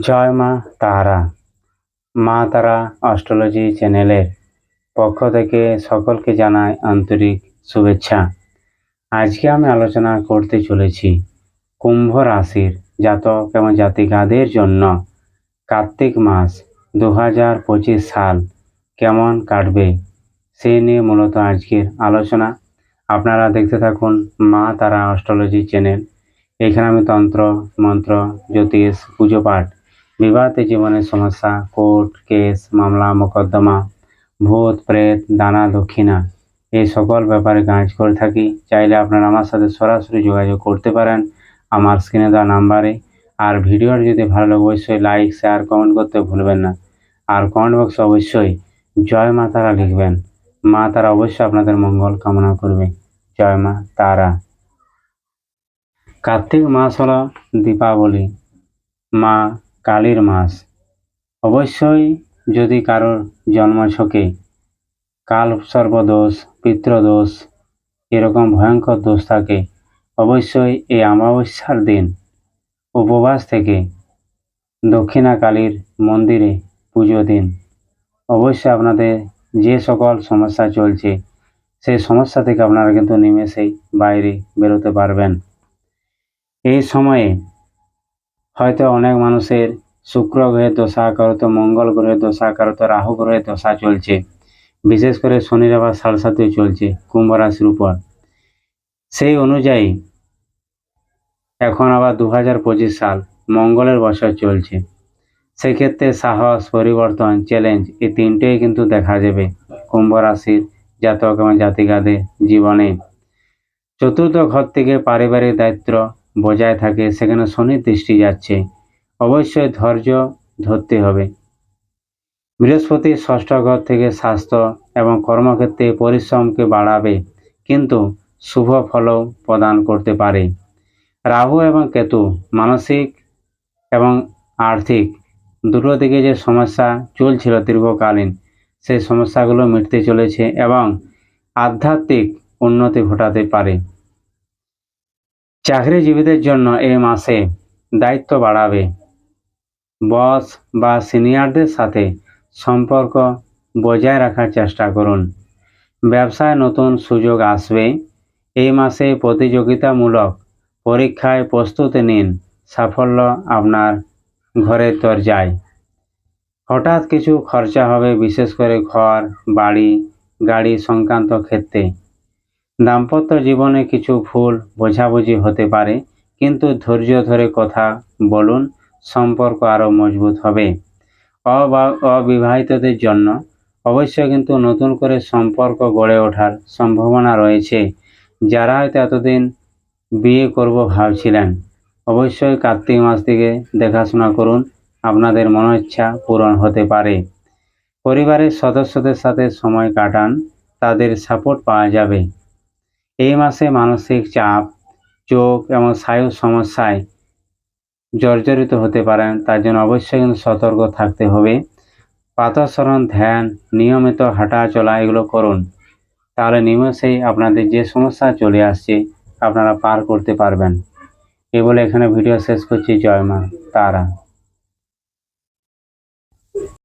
জয় মা তারা মা তারা অস্ট্রোলজি চ্যানেলের পক্ষ থেকে সকলকে জানাই আন্তরিক শুভেচ্ছা। আজকে আমি আলোচনা করতে চলেছি কুম্ভ রাশির জাতক এবং জাতিকাদের জন্য কার্তিক মাস দু হাজার পঁচিশ সাল কেমন কাটবে সে নিয়ে মূলত আজকের আলোচনা। আপনারা দেখতে থাকুন মা তারা অস্ট্রোলজি চ্যানেল। এখানে আমি তন্ত্র, মন্ত্র, জ্যোতিষ, পুজো পাঠ বিবাহিত জীবনের সমস্যা, কোর্ট কেস, মামলা, মোকদ্দমা, ভূত, প্রেত, দানা, দক্ষিণা, এই সকল ব্যাপারে কাজ করে থাকি। চাইলে আপনারা আমার সাথে সরাসরি যোগাযোগ করতে পারেন আমার স্ক্রিনে দেওয়া নাম্বারে। আর ভিডিওর যদি ভালো লাগে, অবশ্যই লাইক শেয়ার কমেন্ট করতে ভুলবেন না। আর কমেন্ট বক্সে অবশ্যই জয় মা তারা লিখবেন। মা তারা অবশ্যই আপনাদের মঙ্গল কামনা করবে। জয় মা তারা। কার্তিক মাস হলো দীপাবলি। মা কালীর মাস অবশ্যই যদি কারোর জন্মছকে কাল সর্বদোষ পিতৃদোষ এরকম ভয়ঙ্কর দোষ থাকে, অবশ্যই এই অমাবস্যার দিন উপবাস থেকে দক্ষিণা কালীর মন্দিরে পুজো দিন। অবশ্যই আপনাদের যে সকল সমস্যা চলছে, সেই সমস্যা থেকে আপনারা কিন্তু নিমেষেই বাইরে বেরোতে পারবেন। এই সময়ে হয়তো অনেক মানুষের শুক্র গ্রহের দশা, করত মঙ্গল গ্রহের দশা, করত রাহু গ্রহের দশা চলছে। বিশেষ করে শনির আবার সাড়ে চলছে, কুম্ভ রাশির উপর। সেই অনুযায়ী এখন আবার দু হাজার পঁচিশ সাল মঙ্গলের বছর চলছে। সেক্ষেত্রে সাহস, পরিবর্তন চ্যালেঞ্জ এই তিনটেই কিন্তু দেখা যাবে কুম্ভ রাশির জাতক এবং জাতিকাদের জীবনে। চতুর্থ ঘর থেকে পারিবারিক দায়িত্ব বজায় থাকে, সেখানে শনির দৃষ্টি যাচ্ছে। অবশ্যই ধৈর্য ধরতে হবে। বৃহস্পতি ষষ্ঠ ঘর থেকে স্বাস্থ্য এবং কর্মক্ষেত্রে পরিশ্রমকে বাড়াবে, কিন্তু শুভ ফলও প্রদান করতে পারে। রাহু এবং কেতু মানসিক এবং আর্থিক দুটো দিকে যে সমস্যা চলছিল দীর্ঘকালীন, সেই সমস্যাগুলো মিটতে চলেছে এবং আধ্যাত্মিক উন্নতি ঘটাতে পারে। চাকরিজীবীদের জন্য এই মাসে দায়িত্ব বাড়াবে। বস বা সিনিয়রদের সাথে সম্পর্ক বজায় রাখার চেষ্টা করুন। ব্যবসায় নতুন সুযোগ আসবে। এই মাসে প্রতিযোগিতামূলক পরীক্ষায় প্রস্তুতি নিন। সাফল্য আপনার ঘরের দরজায়। হঠাৎ কিছু খরচা হবে, বিশেষ করে ঘর, বাড়ি, গাড়ি সংক্রান্ত ক্ষেত্রে। দাম্পত্য জীবনে কিছু ভুল বোঝাবুঝি হতে পারে, কিন্তু ধৈর্য ধরে কথা বলুন, সম্পর্ক আরও মজবুত হবে। অবিবাহিতদের জন্য অবশ্যই কিন্তু নতুন করে সম্পর্ক গড়ে ওঠার সম্ভাবনা রয়েছে। যারা হয়তো এতদিন বিয়ে করব ভাবছিলেন, অবশ্যই কার্তিক মাস থেকে দেখাশোনা করুন, আপনাদের মনোইচ্ছা পূরণ হতে পারে। পরিবারের সদস্যদের সাথে সময় কাটান, তাদের সাপোর্ট পাওয়া যাবে। এই মাসে মানসিক চাপ, চোখ এবং স্নায়ু সমস্যায় জর্জরিত হতে পারেন তার জন্য অবশ্যই কিন্তু সতর্ক থাকতে হবে। পাতসরণ ধ্যান, নিয়মিত হাঁটা চলা এগুলো করুন। তাহলে নিমেষেই আপনাদের যে সমস্যা চলে আসছে, আপনারা পার করতে পারবেন। এ বলে এখানে ভিডিও শেষ করছি। জয় মা, তারা।